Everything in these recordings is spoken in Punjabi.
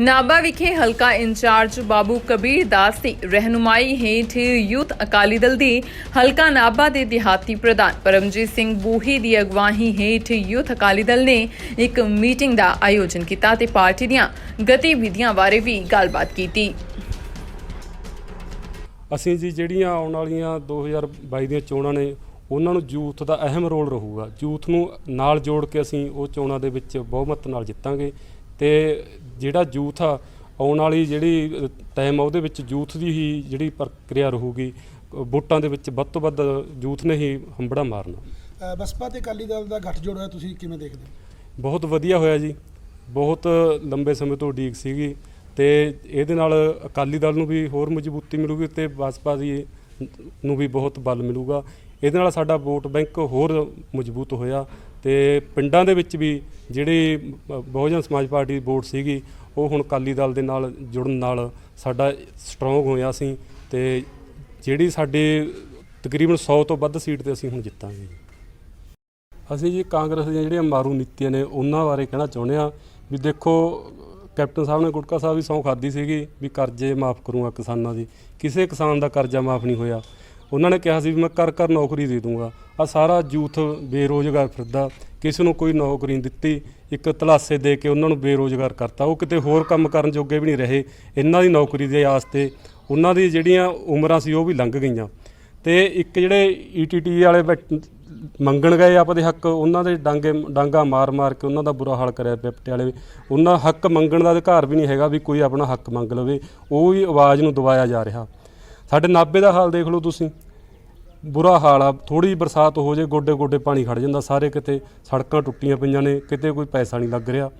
ਨਾਭਾ ਵਿਖੇ ਹਲਕਾ ਇੰਚਾਰਜ ਬਾਬੂ ਕਬੀਰ ਦਾਸ ਦੀ ਰਹਿਨੁਮਾਈ ਹੇਠ ਯੂਥ ਅਕਾਲੀ ਦਲ ਦੀ ਹਲਕਾ ਨਾਭਾ ਦੇ ਦਿਹਾਤੀ ਪ੍ਰਧਾਨ ਪਰਮਜੀਤ ਸਿੰਘ ਬੂਹੀ ਦੀ ਅਗਵਾਈ ਹੇਠ ਯੂਥ ਅਕਾਲੀ ਦਲ ਨੇ ਇੱਕ ਮੀਟਿੰਗ ਦਾ ਆਯੋਜਨ ਕੀਤਾ ਤੇ ਪਾਰਟੀ ਦੀਆਂ ਗਤੀਵਿਧੀਆਂ ਬਾਰੇ ਵੀ ਗੱਲਬਾਤ ਕੀਤੀ। ਅਸੀਂ ਜੀ ਜਿਹੜੀਆਂ ਆਉਣ ਵਾਲੀਆਂ 2022 ਦੀਆਂ ਚੋਣਾਂ ਨੇ, ਉਹਨਾਂ ਨੂੰ ਯੂਥ ਦਾ ਅਹਿਮ ਰੋਲ ਰਹੂਗਾ। ਯੂਥ ਨੂੰ ਨਾਲ ਜੋੜ ਕੇ ਅਸੀਂ ਉਹ ਚੋਣਾਂ ਦੇ ਵਿੱਚ ਬਹੁਮਤ ਨਾਲ ਜਿੱਤਾਂਗੇ ਤੇ ਜਿਹੜਾ ਯੂਥ ਆ ਆਉਣ ਵਾਲੀ ਜਿਹੜੀ ਟਾਈਮ ਆ ਉਹਦੇ ਵਿੱਚ ਯੂਥ ਦੀ ਹੀ ਜਿਹੜੀ ਪ੍ਰਕਿਰਿਆ ਰਹੂਗੀ। ਵੋਟਾਂ ਦੇ ਵਿੱਚ ਵੱਧ ਤੋਂ ਵੱਧ ਯੂਥ ਨੇ ਹੀ ਹੰਬੜਾ ਮਾਰਨਾ। ਬਸਪਾ ਤੇ ਅਕਾਲੀ ਦਲ ਦਾ ਗੱਠਜੋੜ ਹੋਇਆ ਤੁਸੀਂ ਕਿਵੇਂ ਦੇਖਦੇ ਹੋ? ਬਹੁਤ ਵਧੀਆ ਹੋਇਆ ਜੀ। ਬਹੁਤ ਲੰਬੇ ਸਮੇਂ ਤੋਂ ਉਡੀਕ ਸੀਗੀ ਤੇ ਇਹਦੇ ਨਾਲ ਅਕਾਲੀ ਦਲ ਨੂੰ ਵੀ ਹੋਰ ਮਜ਼ਬੂਤੀ ਮਿਲੂਗੀ ਤੇ ਬਸਪਾ ਦੀ ਨੂੰ ਵੀ ਬਹੁਤ ਬਲ ਮਿਲੂਗਾ। ਇਹਦੇ ਨਾਲ ਸਾਡਾ ਵੋਟ ਬੈਂਕ ਹੋਰ ਮਜ਼ਬੂਤ ਹੋਇਆ। ਤੇ ਪਿੰਡਾਂ ਦੇ ਵਿੱਚ ਵੀ ਜਿਹੜੀ ਬਹੁਜਨ ਸਮਾਜ ਪਾਰਟੀ ਦੀ ਵੋਟ ਸੀਗੀ, ਉਹ ਹੁਣ ਅਕਾਲੀ ਦਲ ਦੇ ਨਾਲ ਜੁੜਨ ਨਾਲ ਸਾਡਾ ਸਟਰੋਂਗ ਹੋਇਆ ਸੀ ਤੇ ਜਿਹੜੀ ਸਾਡੇ ਤਕਰੀਬਨ 100 ਤੋਂ ਵੱਧ ਸੀਟ ਤੇ ਅਸੀਂ ਹੁਣ ਜਿੱਤਾਂਗੇ ਅਸੀਂ ਜੀ ਕਾਂਗਰਸ ਦੀਆਂ ਜਿਹੜੀਆਂ ਮਾਰੂ ਨੀਤੀਆਂ ਨੇ, ਉਹਨਾਂ ਬਾਰੇ ਕਹਿਣਾ ਚਾਹੁੰਦੇ ਆ ਵੀ ਦੇਖੋ, ਕੈਪਟਨ ਸਾਹਿਬ ਨੇ ਗੁਟਕਾ ਸਾਹਿਬ ਵੀ ਸਹੁੰ ਖਾਦੀ ਸੀਗੀ ਵੀ ਕਰਜ਼ੇ ਮਾਫ ਕਰੂੰਗਾ ਕਿਸਾਨਾਂ ਦੀ। ਕਿਸੇ ਕਿਸਾਨ ਦਾ ਕਰਜ਼ਾ ਮਾਫ ਨਹੀਂ ਹੋਇਆ। ਉਹਨਾਂ ਨੇ ਕਿਹਾ ਸੀ ਵੀ ਮੈਂ ਕਰ ਕਰ ਨੌਕਰੀ ਦੇ ਦੂੰਗਾ। ਆ ਸਾਰਾ ਯੂਥ ਬੇਰੋਜ਼ਗਾਰ ਫਿਰਦਾ। ਕਿਸੇ ਨੂੰ ਕੋਈ ਨੌਕਰੀ ਨਹੀਂ ਦਿੱਤੀ। ਇੱਕ ਤਲਾਸੇ ਦੇ ਕੇ ਉਹਨਾਂ ਨੂੰ ਬੇਰੋਜ਼ਗਾਰ ਕਰਤਾ। ਉਹ ਕਿਤੇ ਹੋਰ ਕੰਮ ਕਰਨ ਜੋਗੇ ਵੀ ਨਹੀਂ ਰਹੇ। ਇਹਨਾਂ ਦੀ ਨੌਕਰੀ ਦੇ ਆਸ ਤੇ ਉਹਨਾਂ ਦੀ ਜਿਹੜੀਆਂ ਉਮਰਾਂ ਸੀ ਉਹ ਵੀ ਲੰਘ ਗਈਆਂ। ਤੇ ਇੱਕ ਜਿਹੜੇ ਈਟੀਟੀ ਵਾਲੇ ਬੈਠ- ਮੰਗਣ ਗਏ ਆਪਦੇ ਹੱਕ, ਉਹਨਾਂ ਦੇ ਡਾਂਗੇ, ਡਾਂਗਾ ਮਾਰ ਮਾਰ ਕੇ ਉਹਨਾਂ ਦਾ ਬੁਰਾ ਹਾਲ ਕਰਿਆ ਪਿਆ ਪਟਿਆਲੇ ਉਹਨਾਂ ਹੱਕ ਮੰਗਣ ਦਾ ਅਧਿਕਾਰ ਵੀ ਨਹੀਂ ਹੈਗਾ ਵੀ ਕੋਈ ਆਪਣਾ ਹੱਕ ਮੰਗ ਲਵੇ। ਉਹ ਵੀ ਆਵਾਜ਼ ਨੂੰ ਦਬਾਇਆ ਜਾ ਰਿਹਾ। ਸਾਡੇ ਨਾਭੇ ਦਾ ਹਾਲ ਦੇਖ ਲਓ ਤੁਸੀਂ। ਬੁਰਾ ਹਾਲ ਆ ਥੋੜੀ ਬਰਸਾਤ ਹੋ ਜੇ ਗੋਡੇ ਗੋਡੇ ਪਾਣੀ ਖੜ ਜਾਂਦਾ ਸਾਰੇ ਕਿਤੇ ਸੜਕਾਂ ਟੁੱਟੀਆਂ ਪਈਆਂ ਨੇ ਕਿਤੇ ਕੋਈ ਪੈਸਾ ਨਹੀਂ ਲੱਗ ਰਿਹਾ।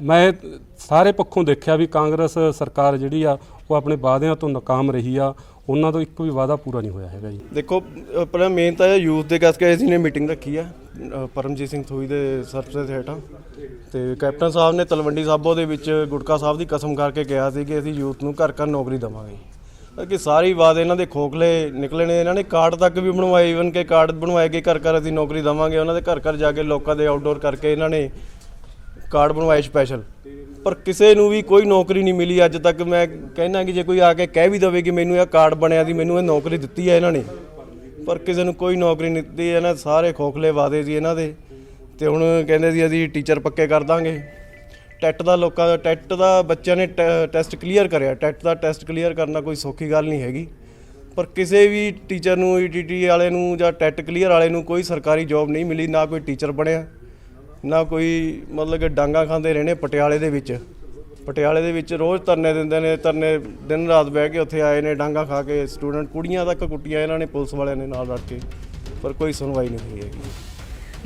ਮੈਂ ਸਾਰੇ ਪੱਖੋਂ ਦੇਖਿਆ ਵੀ ਕਾਂਗਰਸ ਸਰਕਾਰ ਜਿਹੜੀ ਆ ਉਹ ਆਪਣੇ ਵਾਅਦਿਆਂ ਤੋਂ ਨਾਕਾਮ ਰਹੀ ਆ ਉਹਨਾਂ ਤੋਂ ਇੱਕ ਵੀ ਵਾਅਦਾ ਪੂਰਾ ਨਹੀਂ ਹੋਇਆ ਹੈਗਾ ਜੀ। ਦੇਖੋ ਅ, ਪਹਿਲਾਂ ਮੇਨ ਤਾਂ ਇਹ ਯੂਥ ਦੇ ਕਰਕੇ ਅਸੀਂ ਨੇ ਮੀਟਿੰਗ ਰੱਖੀ ਆ ਪਰਮਜੀਤ ਸਿੰਘ ਥੋਈ ਦੇ ਸਰਪ੍ਰਸਤ ਹੇਠਾਂ। ਤੇ ਕੈਪਟਨ ਸਾਹਿਬ ਨੇ ਤਲਵੰਡੀ ਸਾਬੋ ਦੇ ਵਿੱਚ ਗੁਟਕਾ ਸਾਹਿਬ ਦੀ ਕਸਮ ਕਰਕੇ ਕਿਹਾ ਸੀ ਕਿ ਅਸੀਂ ਯੂਥ ਨੂੰ ਘਰ ਘਰ ਨੌਕਰੀ ਦੇਵਾਂਗੇ। ਕਿ ਸਾਰੀ ਵਾਅਦੇ ਇਹਨਾਂ ਦੇ ਖੋਖਲੇ ਨਿਕਲੇ ਨੇ ਇਹਨਾਂ ਨੇ ਕਾਰਡ ਤੱਕ ਵੀ ਬਣਵਾਏ ਇਵਨ ਕਿ ਕਾਰਡ ਬਣਵਾਏ ਕਿ ਘਰ ਘਰ ਅਸੀਂ ਨੌਕਰੀ ਦੇਵਾਂਗੇ, ਉਹਨਾਂ ਦੇ ਘਰ ਘਰ ਜਾ ਕੇ ਲੋਕਾਂ ਦੇ ਆਊਟਡੋਰ ਕਰਕੇ ਇਹਨਾਂ ਨੇ ਕਾਰਡ ਬਣਵਾਏ ਸਪੈਸ਼ਲ ਪਰ ਕਿਸੇ ਨੂੰ ਵੀ ਕੋਈ ਨੌਕਰੀ ਨਹੀਂ ਮਿਲੀ ਅੱਜ ਤੱਕ। ਮੈਂ ਕਹਿਣਾ ਕਿ ਜੇ ਕੋਈ ਆ ਕੇ ਕਹਿ ਵੀ ਦਵੇ ਕਿ ਮੈਨੂੰ ਇਹ ਕਾਰਡ ਬਣਿਆ ਦੀ ਮੈਨੂੰ ਇਹ ਨੌਕਰੀ ਦਿੱਤੀ ਹੈ ਇਹਨਾਂ ਨੇ। ਪਰ ਕਿਸੇ ਨੂੰ ਕੋਈ ਨੌਕਰੀ ਨਹੀਂ ਦਿੱਤੀ, ਇਹਨਾਂ ਸਾਰੇ ਖੋਖਲੇ ਵਾਅਦੇ ਸੀ ਇਹਨਾਂ ਦੇ। ਤੇ ਹੁਣ ਕਹਿੰਦੇ ਸੀ ਅਸੀਂ ਟੀਚਰ ਪੱਕੇ ਕਰ ਦਾਂਗੇ। ਟੈਟ ਦਾ ਲੋਕਾਂ ਦਾ, ਟੈਟ ਦਾ ਬੱਚਿਆਂ ਨੇ ਟੈ- ਟੈਸਟ ਕਲੀਅਰ ਕਰਿਆ। ਟੈਟ ਦਾ ਟੈਸਟ ਕਲੀਅਰ ਕਰਨਾ ਕੋਈ ਸੌਖੀ ਗੱਲ ਨਹੀਂ ਹੈਗੀ। ਪਰ ਕਿਸੇ ਵੀ ਟੀਚਰ ਨੂੰ ਈਟੀਟੀ ਵਾਲੇ ਨੂੰ ਜਾਂ ਟੈਟ ਕਲੀਅਰ ਵਾਲੇ ਨੂੰ ਕੋਈ ਸਰਕਾਰੀ ਜੌਬ ਨਹੀਂ ਮਿਲੀ, ਨਾ ਕੋਈ ਟੀਚਰ ਬਣਿਆ, ਨਾ ਕੋਈ ਮਤਲਬ ਕਿ ਡਾਂਗਾ ਖਾਂਦੇ ਰਹਿਣੇ ਪਟਿਆਲੇ ਦੇ ਵਿੱਚ। ਪਟਿਆਲੇ ਦੇ ਵਿੱਚ ਰੋਜ਼ ਧਰਨੇ ਦਿੰਦੇ ਨੇ, ਧਰਨੇ ਦਿਨ ਰਾਤ ਬਹਿ ਕੇ ਉੱਥੇ ਆਏ ਨੇ, ਡਾਂਗਾ ਖਾ ਕੇ ਸਟੂਡੈਂਟ, ਕੁੜੀਆਂ ਤੱਕ ਕੁੱਟੀਆਂ ਇਹਨਾਂ ਨੇ ਪੁਲਿਸ ਵਾਲਿਆਂ ਨੇ ਨਾਲ ਰਲ ਕੇ, ਪਰ ਕੋਈ ਸੁਣਵਾਈ ਨਹੀਂ ਹੋਈ ਹੈਗੀ।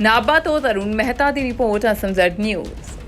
ਨਾਭਾ ਤੋਂ ਤਰੁਣ ਮਹਿਤਾ ਦੀ ਰਿਪੋਰਟ ਅਸਮਜ਼ਡ ਨਿਊਜ਼।